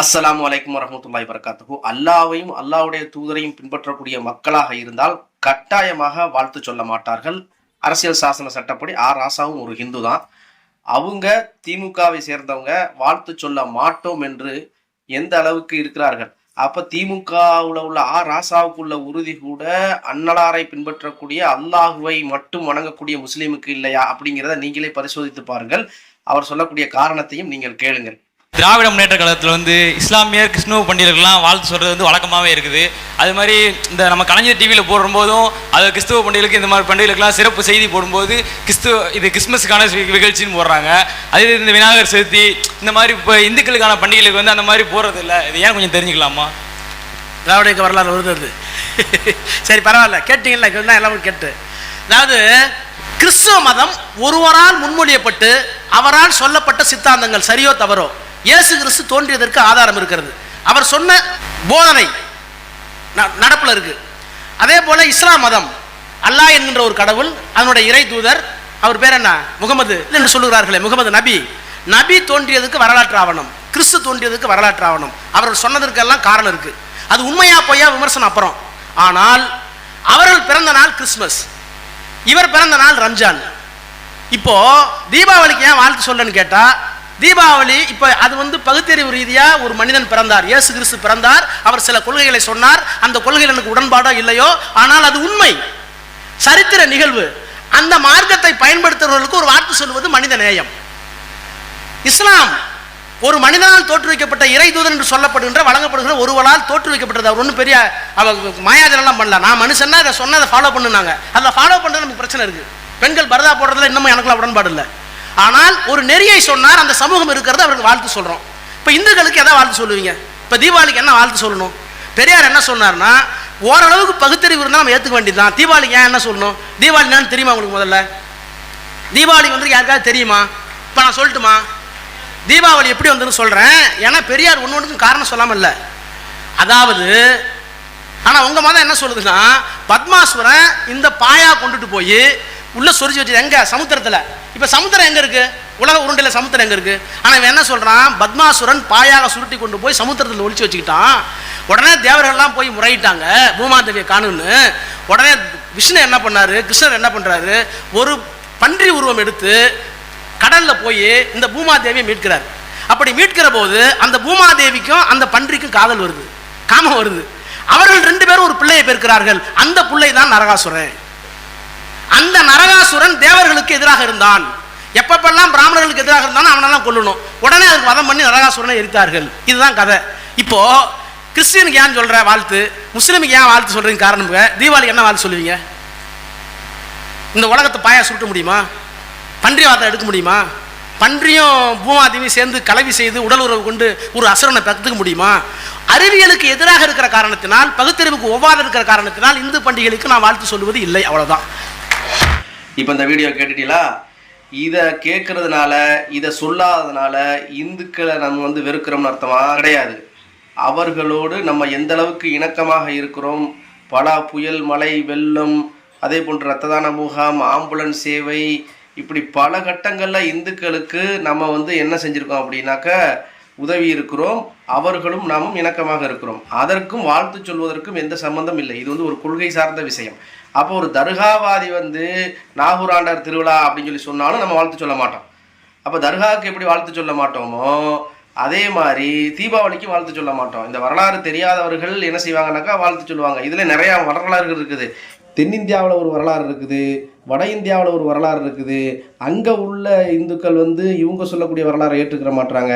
அஸ்ஸலாமு வலைக்கம் வரமத்துல்லாய் வரகாத்துஹு அல்லாவையும் அல்லாவுடைய தூதரையும் பின்பற்றக்கூடிய மக்களாக இருந்தால் கட்டாயமாக வாழ்த்து சொல்ல மாட்டார்கள். அரசியல் சாசன சட்டப்படி ஆர் ராசாவும் ஒரு ஹிந்து தான். அவங்க திமுகவை சேர்ந்தவங்க வாழ்த்து சொல்ல மாட்டோம் என்று எந்த அளவுக்கு இருக்கிறார்கள்? அப்ப திமுகவுல உள்ள ஆ ராசாவுக்குள்ள உறுதி கூட அன்னலாரை பின்பற்றக்கூடிய அல்லாஹுவை மட்டும் வணங்கக்கூடிய முஸ்லீமுக்கு இல்லையா அப்படிங்கிறத நீங்களே பரிசோதித்து பாருங்கள். அவர் சொல்லக்கூடிய காரணத்தையும் நீங்கள் கேளுங்கள். திராவிட முன்னேற்ற கழகத்தில் வந்து இஸ்லாமியர் கிறிஸ்துவ பண்டிகர்கள்லாம் வாழ்த்து சொல்கிறது வந்து வழக்கமாகவே இருக்குது. அது மாதிரி இந்த நம்ம கலைஞர் டிவியில் போடும்போதும் அது கிறிஸ்துவ பண்டிகைக்கு இந்த மாதிரி பண்டிகைகளுக்கெல்லாம் சிறப்பு செய்தி போடும்போது கிறிஸ்துவ இது கிறிஸ்மஸுக்கான நிகழ்ச்சின்னு போடுறாங்க. அதே இந்த விநாயகர் சதுர்த்தி இந்த மாதிரி இப்போ இந்துக்களுக்கான பண்டிகைகளுக்கு வந்து அந்த மாதிரி போடுறது இல்லை இது ஏன் கொஞ்சம் தெரிஞ்சுக்கலாமா? திராவிட வரலாறு வருது. சரி பரவாயில்ல. கேட்டீங்கல்ல கேட்டா எல்லாமே கேட்டு. அதாவது கிறிஸ்துவ மதம் ஒருவரால் முன்மொழியப்பட்டு அவரால் சொல்லப்பட்ட சித்தாந்தங்கள் சரியோ தவறோ? இயேசு கிறிஸ்து தோன்றியதற்கு ஆதாரம் இருக்கிறது. அவர் சொன்ன போதனை ந- இருக்கு. அதே போல இஸ்லாம் மதம் அல்லாஹ் என்கின்ற ஒரு கடவுள் அதனுடைய இறை தூதர் அவர் பேர் என்ன? முகமது என்று சொல்லுகிறார்களே முகமது நபி. நபி தோன்றியதுக்கு வரலாற்று ஆவணம் கிறிஸ்து தோன்றியதுக்கு வரலாற்று ஆவணம். அவர்கள் சொன்னதற்கெல்லாம் காரணம் இருக்கு. அது உண்மையா பொய்யா விமர்சனம் அப்புறம். ஆனால் அவர்கள் பிறந்த நாள் கிறிஸ்மஸ். இவர் பிறந்த நாள் ரம்ஜான். இப்போ தீபாவளிக்கு ஏன் வாழ்த்து சொல்லன்னு கேட்டா தீபாவளி இப்போ அது வந்து பகுத்தறிவு ரீதியாக ஒரு மனிதன் பிறந்தார் இயேசு கிறிஸ்து பிறந்தார் அவர் சில கொள்கைகளை சொன்னார் அந்த கொள்கைகள் எனக்கு உடன்பாடோ இல்லையோ ஆனால் அது உண்மை. சரித்திர நிகழ்வு. அந்த மார்க்கத்தை பயன்படுத்துகிறவர்களுக்கு ஒரு வார்த்தை சொல்வது மனித நேயம். இஸ்லாம் ஒரு மனிதனால் தோற்றுவிக்கப்பட்ட இறை தூதன் என்று சொல்லப்படுகின்ற வழங்கப்படுகிற ஒருவரால் தோற்றுவிக்கப்பட்டது. அவர் ஒன்றும் பெரிய அவ மாயாஜனெல்லாம் பண்ணல. நான் மனுஷன்னா அதை சொன்னதை ஃபாலோ பண்ணுனாங்க அதை ஃபாலோ பண்ணுறது நமக்கு பிரச்சனை இருக்குது பெண்கள் பரதா போடுறதுல இன்னமும் எனக்குலாம் உடன்பாடு இல்லை. ஆனால் ஒரு நெறியை சொன்னார் அந்த சமூகம் இருக்கிறது அவருக்கு வாழ்த்து சொல்கிறோம் இப்போ இந்துக்களுக்கு எதை வாழ்த்து சொல்லுவீங்க? இப்போ தீபாவளிக்கு என்ன வாழ்த்து சொல்லணும்? பெரியார் என்ன சொன்னார்னா ஓரளவுக்கு பகுத்தறிவு இருந்தால் நம்ம ஏற்றுக்க வேண்டியதுதான். தீபாவளிக்கு ஏன் என்ன சொல்லணும்? தீபாவளி என்னன்னு தெரியுமா உங்களுக்கு முதல்ல? தீபாவளி வந்து யாருக்காவது தெரியுமா? இப்போ நான் சொல்லட்டுமா? தீபாவளி எப்படி வந்துன்னு சொல்கிறேன் ஏன்னா பெரியார் ஒன்று ஒன்றுக்கும் காரணம் சொல்லாமல் இல்லை. அதாவது ஆனால் உங்கள் மதம் என்ன சொல்லுதுன்னா பத்மாஸ்வரன் இந்த பாயா கொண்டுட்டு போய் உள்ள சொரிச்சு வச்சு எங்க? சமுத்திரத்தில். இப்போ சமுத்திரம் எங்கே இருக்கு? உலக உருண்டையில் சமுத்திரம் எங்கே இருக்கு? ஆனால் இவன் என்ன சொல்கிறான் பத்மாசுரன் பாயாக சுருட்டி கொண்டு போய் சமுத்திரத்தில் ஒழிச்சு வச்சுக்கிட்டான். உடனே தேவர்கள்லாம் போய் முறையிட்டாங்க. பூமாதேவியை காணுன்னு. உடனே விஷ்ணு என்ன பண்ணாரு? கிருஷ்ணர் என்ன பண்ணுறாரு ஒரு பன்றி உருவம் எடுத்து கடலில் போய் இந்த பூமாதேவியை மீட்கிறார். அப்படி மீட்கிற போது அந்த பூமாதேவிக்கும் அந்த பன்றிக்கும் காதல் வருது. காமம் வருது. அவர்கள் ரெண்டு பேரும் ஒரு பிள்ளையை பெருக்கிறார்கள். அந்த பிள்ளை தான் நரகாசுரன். அந்த நரகாசுரன் தேவர்களுக்கு எதிராக இருந்தான். எப்பப்பெல்லாம் பிராமணர்களுக்கு எதிராக இருந்தானோ அவனெல்லாம் கொல்லணும். உடனே அதுக்கு வதம் பண்ணி நரகாசுரனை எரித்தார்கள். இதுதான் கதை. இப்போ கிறிஸ்டியனுக்கு ஏன் சொல்ற வாழ்த்து? முஸ்லீமுக்கு ஏன் வாழ்த்து சொல்றீங்க காரணம் தீபாவளி என்ன வாழ்த்து சொல்லுவீங்க? இந்த உலகத்தை பாயா சுருட்ட முடியுமா? பன்றி வார்த்தை எடுக்க முடியுமா? பன்றியும் பூமாதேவியும் சேர்ந்து கலவி செய்து உடல் உறவு கொண்டு ஒரு அசுரனை பகுத்துக்க முடியுமா? அறிவியலுக்கு எதிராக இருக்கிற காரணத்தினால் பகுத்தறிவுக்கு ஒவ்வாத இருக்கிற காரணத்தினால் இந்து பண்டிகைகளுக்கு நான் வாழ்த்து சொல்லுவது இல்லை அவ்வளோதான் இப்போ இந்த வீடியோ கேட்டுட்டீங்களா? இதை கேட்கறதுனால இதை சொல்லாததுனால இந்துக்களை நம்ம வந்து வெறுக்கிறோம்னு அர்த்தமா? கிடையாது. அவர்களோடு நம்ம எந்த அளவுக்கு இணக்கமாக இருக்கிறோம்? பல புயல் மழை வெள்ளம் அதே போன்று ரத்ததான முகாம் ஆம்புலன்ஸ் சேவை இப்படி பல கட்டங்களில் இந்துக்களுக்கு நம்ம வந்து என்ன செஞ்சுருக்கோம் அப்படின்னாக்க உதவி இருக்கிறோம் அவர்களும் நாமும் இணக்கமாக இருக்கிறோம். அதற்கும் வாழ்த்து சொல்வதற்கும் எந்த சம்பந்தம் இல்லை. இது வந்து ஒரு கொள்கை சார்ந்த விஷயம். அப்போ ஒரு தர்காவாதி வந்து நாகூர் ஆண்டார் திருவிழா அப்படின்னு சொல்லி சொன்னாலும் நம்ம வாழ்த்து சொல்ல மாட்டோம். அப்போ தர்காவுக்கு எப்படி வாழ்த்து சொல்ல மாட்டோமோ அதே மாதிரி தீபாவளிக்கு வாழ்த்து சொல்ல மாட்டோம். இந்த வரலாறு தெரியாதவர்கள் என்ன செய்வாங்கன்னாக்கா வாழ்த்து சொல்லுவாங்க. இதில் நிறையா வரலாறுகள் இருக்குது. தென்னிந்தியாவில் ஒரு வரலாறு இருக்குது. வட இந்தியாவில் ஒரு வரலாறு இருக்குது. அங்கே உள்ள இந்துக்கள் வந்து இவங்க சொல்லக்கூடிய வரலாறை ஏற்றுக்கிற மாட்டாங்க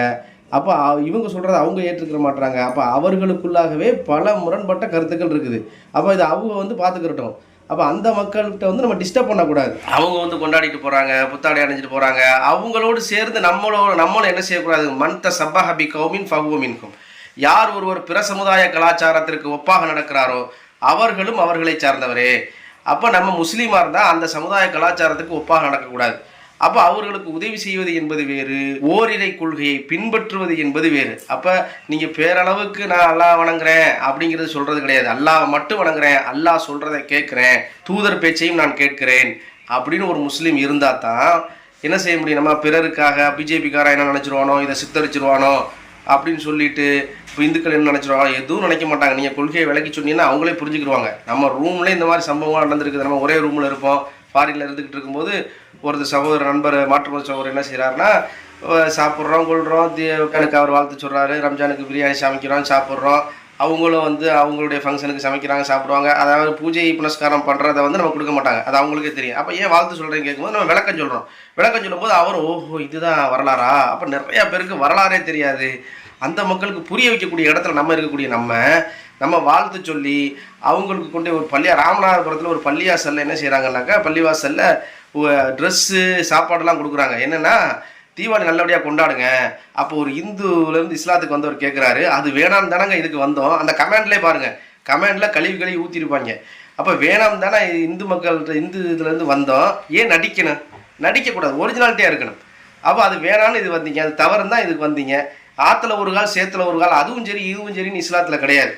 அப்போ இவங்க சொல்கிறத அவங்க ஏற்றுக்கிற மாட்டாங்க அப்போ அவர்களுக்குள்ளாகவே பல முரண்பட்ட கருத்துக்கள் இருக்குது. அப்போ இது அவங்க வந்து பார்த்துக்கிட்டோம் அப்போ அந்த மக்கள்கிட்ட வந்து நம்ம டிஸ்டர்ப் பண்ணக்கூடாது. அவங்க வந்து கொண்டாடிட்டு போகிறாங்க புத்தாடை அணிஞ்சிட்டு போகிறாங்க அவங்களோடு சேர்ந்து நம்மளோட நம்மளும் என்ன செய்யக்கூடாது? மந்த சப்பஹபி கௌமின் ஃபகுவமின்கும் யார் ஒருவர் பிற சமுதாய கலாச்சாரத்திற்கு ஒப்பாக நடக்கிறாரோ அவர்களும் அவர்களை சார்ந்தவரே. அப்போ நம்ம முஸ்லீமாக இருந்தால் அந்த சமுதாய கலாச்சாரத்துக்கு ஒப்பாக நடக்கக்கூடாது. அப்போ அவர்களுக்கு உதவி செய்வது என்பது வேறு ஓரிரை கொள்கையை பின்பற்றுவது என்பது வேறு. அப்போ நீங்கள் பேரளவுக்கு நான் அல்லாஹ் வணங்குறேன் அப்படிங்கிறது சொல்கிறது கிடையாது. அல்லாஹ் மட்டும் வணங்குறேன் அல்லாஹ் சொல்கிறத கேட்குறேன் தூதர் பேச்சையும் நான் கேட்கிறேன் அப்படின்னு ஒரு முஸ்லீம் இருந்தால் தான் என்ன செய்ய முடியும்? நம்ம பிறருக்காக பிஜேபிக்காரன் என்ன நினச்சிருவானோ இதை சித்தரிச்சிருவானோ அப்படின்னு சொல்லிட்டு இப்போ இந்துக்கள் என்ன நினச்சிருவாங்க? எதுவும் நினைக்க மாட்டாங்க. நீங்கள் கொள்கையை விளக்கி சொன்னீங்கன்னா அவங்களே புரிஞ்சுக்கிடுவாங்க நம்ம ரூம்லேயே இந்த மாதிரி சம்பவம் நடந்திருக்குது. நம்ம ஒரே ரூமில் இருப்போம். ஃபாரினில் இருந்துக்கிட்டு இருக்கும்போது ஒருத்தர் சகோதர நண்பர் மாற்றுமத சகோதரர் என்ன செய்கிறாருன்னா சாப்பிட்றோம் கொள்கிறோம் கணக்கு அவர் வாழ்த்து சொல்கிறாரு ரம்ஜானுக்கு பிரியாணி சமைக்கிறோம் சாப்பிட்றோம். அவங்களும் வந்து அவங்களுடைய ஃபங்க்ஷனுக்கு சமைக்கிறாங்க சாப்பிடுவாங்க. அதாவது பூஜை புனஸ்காரம் பண்ணுறத வந்து நம்ம கொடுக்க மாட்டாங்க. அது அவங்களுக்கே தெரியும். அப்போ ஏன் வாழ்த்து சொல்கிறேன்னு கேட்கும்போது நம்ம விளக்கம் சொல்கிறோம் விளக்கம் சொல்லும்போது அவர் ஓஹோ இதுதான் வரலாறா? அப்போ நிறையா பேருக்கு வரலாறே தெரியாது. அந்த மக்களுக்கு புரிய வைக்கக்கூடிய இடத்துல நம்ம இருக்கக்கூடிய நம்ம நம்ம வாழ்த்து சொல்லி அவங்களுக்கு கொண்டு ஒரு பள்ளியா ராமநாதபுரத்தில் ஒரு பள்ளிவாசல்ல என்ன செய்கிறாங்கன்னாக்கா பள்ளிவாசலில் ட்ரெஸ்ஸு சாப்பாடெல்லாம் கொடுக்குறாங்க. என்னென்னா தீபாவளி நல்லபடியாக கொண்டாடுங்க. அப்போ ஒரு இந்துலேருந்து இஸ்லாத்துக்கு வந்தவர் கேட்குறாரு அது வேணாம் தானங்க இதுக்கு வந்தோம். அந்த கமெண்ட்லேயே பாருங்கள் கமெண்டில் கழுவி கழுவி ஊற்றிருப்பாங்க அப்போ வேணாம் தானே இந்து மக்கள்கிட்ட இந்து இதுலேருந்து வந்தோம். ஏன் நடிக்கணும்? நடிக்கக்கூடாது. ஒரிஜினாலிட்டியாக இருக்கணும். அப்போ அது வேணான்னு இது வந்தீங்க. அது தவறுன்னு தான் இதுக்கு வந்தீங்க. ஆற்றுல ஒரு கால் சேத்துல ஒரு கால் அதுவும் சரி இதுவும் சரின்னு இஸ்லாத்தில் கிடையாது.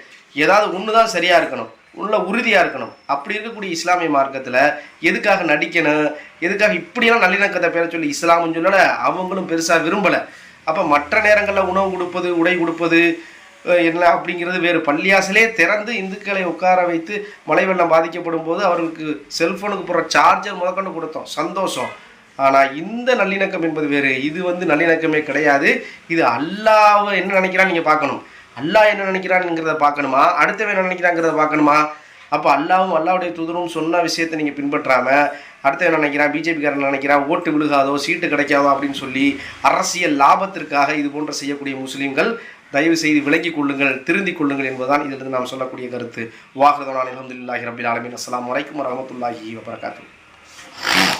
ஏதாவது ஒன்று தான் சரியாக இருக்கணும். உள்ள உறுதியாக இருக்கணும். அப்படி இருக்கக்கூடிய இஸ்லாமிய மார்க்கத்தில் எதுக்காக நடிக்கணும்? எதுக்காக இப்படியெல்லாம் நல்லிணக்கத்தை பேர சொல்லி இஸ்லாம்னு சொல்லலை அவங்களும் பெருசாக விரும்பலை. அப்போ மற்ற நேரங்களில் உணவு கொடுப்பது உடை கொடுப்பது என்ன அப்படிங்கிறது வேறு. பள்ளியாசலே திறந்து இந்துக்களை உட்கார வைத்து மழை வெள்ளம் பாதிக்கப்படும் போது அவர்களுக்கு செல்ஃபோனுக்கு போடுற சார்ஜர் முதற்கொண்டு கொடுத்தோம். சந்தோஷம். ஆனால் இந்த நல்லிணக்கம் என்பது வேறு. இது வந்து நல்லிணக்கமே கிடையாது. இது அல்லாஹ் என்ன நினைக்கிறான்னு நீங்கள் பார்க்கணும். அல்லாஹ் என்ன நினைக்கிறான்ங்கிறத பார்க்கணுமா? அடுத்தவன் என்ன நினைக்கிறாங்கிறத பார்க்கணுமா? அப்போ அல்லாவும் அல்லாவுடைய துதரும் சொன்ன விஷயத்தை நீங்கள் பின்பற்றாமல் அடுத்தவன் என்ன நினைக்கிறான்? பிஜேபிக்காரன் நினைக்கிறான்? ஓட்டு விழுகாதோ சீட்டு கிடைக்காதோ அப்படின்னு சொல்லி அரசியல் லாபத்திற்காக இது போன்ற செய்யக்கூடிய முஸ்லீம்கள் தயவு செய்து விலகிக் கொள்ளுங்கள் திருந்திக் கொள்ளுங்கள் என்பதுதான் இதிலிருந்து நாம் சொல்லக்கூடிய கருத்து. வாஹ்ரதனான் அலமதுல்லாஹி ரபில் ஆலமின். அஸ்லாம் வலைக்கம் வரமத்துல்லாஹி வபரகாத்து